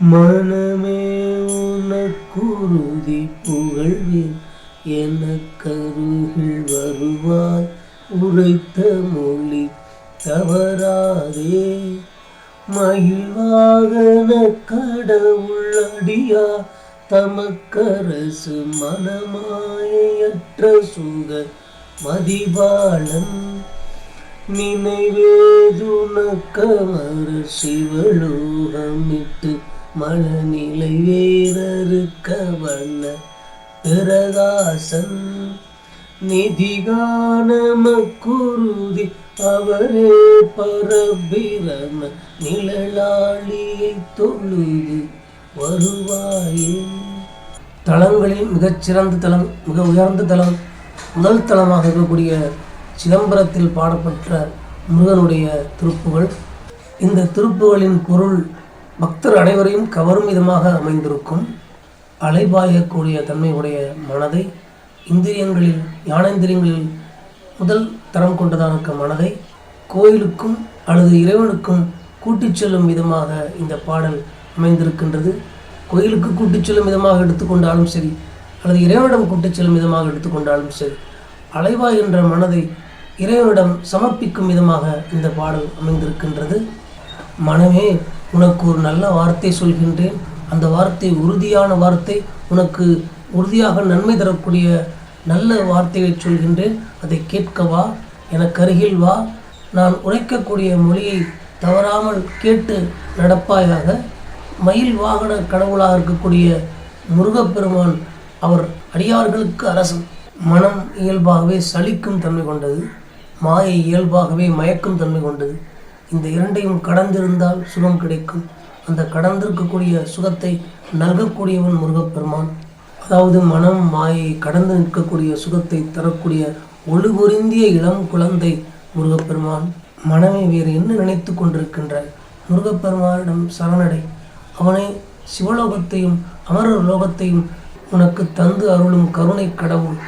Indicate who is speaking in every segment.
Speaker 1: மனமே உனக்குருதி புகழ்வேன். என கருகில் வருவாய் உரைத்த மொழி தவறாதே. மகிழ்வாகன கடவுள் அடியா தமக்கரசு மனமாயற்ற சுக மதிபாலன் நினைவேதுனக்கமர சிவலோகமிட்டு மனநிலை வேறறுக்க வண்ண பிரகாசன் நிதிகானமக்குருதி அவரே பரபிரம நிழலாளியை தொழுது வருவாயே. தளங்களில் மிகச்சிறந்த தலம் மிக உயர்ந்த தலம் முதல் தலமாக இருக்கக்கூடிய சிதம்பரத்தில் பாடப்பட்ட முருகனுடைய திருப்புகள். இந்த திருப்புகளின் பொருள் பக்தர் அனைவரையும் கவரும் விதமாக அமைந்திருக்கும் அலைபாயக்கூடிய தன்மையுடைய மனதை இந்திரியங்களில் ஞானேந்திரியங்களில் முதல் தரம் கொண்டதான மனதை கோயிலுக்கும் அல்லது இறைவனுக்கும் கூட்டிச் செல்லும் விதமாக இந்த பாடல் அமைந்திருக்கின்றது. கோயிலுக்கு கூட்டிச் செல்லும் விதமாக எடுத்துக்கொண்டாலும் சரி அல்லது இறைவனிடம் கூட்டிச் செல்லும் விதமாக எடுத்துக்கொண்டாலும் சரி அலைவாய் என்ற மனதை இறைவனிடம் சமர்ப்பிக்கும் விதமாக இந்த பாடல் அமைந்திருக்கின்றது. மனமே உனக்கு ஒரு நல்ல வார்த்தை சொல்கின்றேன். அந்த வார்த்தை உறுதியான வார்த்தை. உனக்கு உறுதியாக நன்மை தரக்கூடிய நல்ல வார்த்தையை சொல்கின்றேன். அதை கேட்கவா எனக்கு அருகில் வா. நான் உரைக்கக்கூடிய மொழியை தவறாமல் கேட்டு நடப்பாயாக. மயில் வாகன கடவுளாக இருக்கக்கூடிய முருகப்பெருமான் அவர் அடியார்களுக்கு அரசன். மனம் இயல்பாகவே சலிக்கும் தன்மை கொண்டது. மாயை இயல்பாகவே மயக்கும் தன்மை கொண்டது. இந்த இரண்டையும் கடந்திருந்தால் சுகம் கிடைக்கும். அந்த கடந்திருக்கக்கூடிய சுகத்தை நல்கக்கூடியவன் முருகப்பெருமான். அதாவது மனம் மாயை கடந்து நிற்கக்கூடிய சுகத்தை தரக்கூடிய ஒழுகுறிந்திய இளம் குழந்தை முருகப்பெருமான். மனமே வேறு என்ன நினைத்து கொண்டிருக்கின்ற முருகப்பெருமானிடம் சரணடை. அவனே சிவலோகத்தையும் அமரர் லோகத்தையும் உனக்கு தந்து அருளும் கருணை கடவுள்.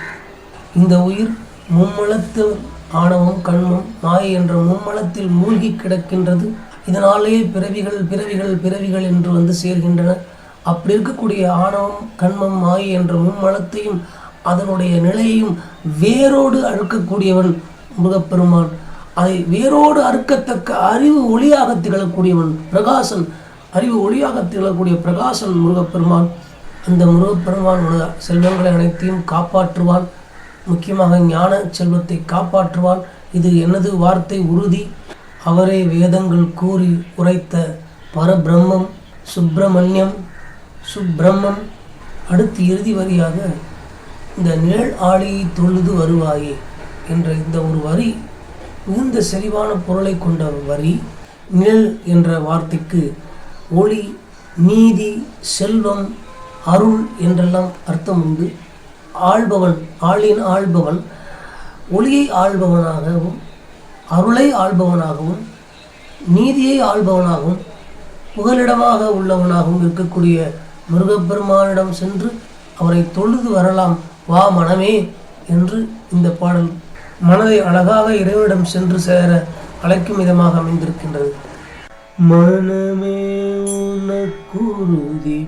Speaker 1: இந்த உயிர் மும்மலத்தில் ஆணவம் கண்மம் மாயை என்ற மும்மலத்தில் மூழ்கி கிடக்கின்றது. இதனாலேயே பிறவிகள் பிறவிகள் பிறவிகள் என்று வந்து சேர்கின்றன. அப்படி இருக்கக்கூடிய ஆணவம் கண்மம் மாயை என்ற மும்மலத்தையும் அதனுடைய நிலையையும் வேரோடு அழுக்கக்கூடியவன் முருகப்பெருமான். அதை வேரோடு அறுக்கத்தக்க அறிவு ஒளியாக திகழக்கூடியவன் பிரகாசன் அறிவு ஒளியாக திகழக்கூடிய பிரகாசன் முருகப்பெருமான். அந்த முருகப்பெருமானோட செல்வங்களை அனைத்தையும் காப்பாற்றுவான். முக்கியமாக ஞான செல்வத்தை காப்பாற்றுவான். இது எனது வார்த்தை உறுதி. அவரே வேதங்கள் கூறி உரைத்த பரபிரம்மம் சுப்பிரமணியம் சுப்பிரம்மம் அடுத்து இறுதி வரியாக இந்த நிழல் ஆளியை தொழுது வருவாயே என்ற இந்த ஒரு வரி மிகுந்த செறிவான பொருளை கொண்ட வரி நிழல் என்ற வார்த்தைக்கு ஒளி நீதி செல்வம் அருள் என்றெல்லாம் அர்த்தம் உண்டு. ஆள்பவன் ஆளின் ஆள்பவன் ஒளியை ஆள்பவனாகவும் அருளை ஆள்பவனாகவும் நீதியை ஆள்பவனாகவும் புகலிடமாக உள்ளவனாகவும் இருக்கக்கூடிய முருகப்பெருமானிடம் சென்று அவரை தொழுது வரலாம் வா மனமே என்று இந்த பாடல் மனதை அழகாக இறைவனிடம் சென்று சேர அழைக்கும் விதமாக அமைந்திருக்கின்றது. மனமே உனக்குருதி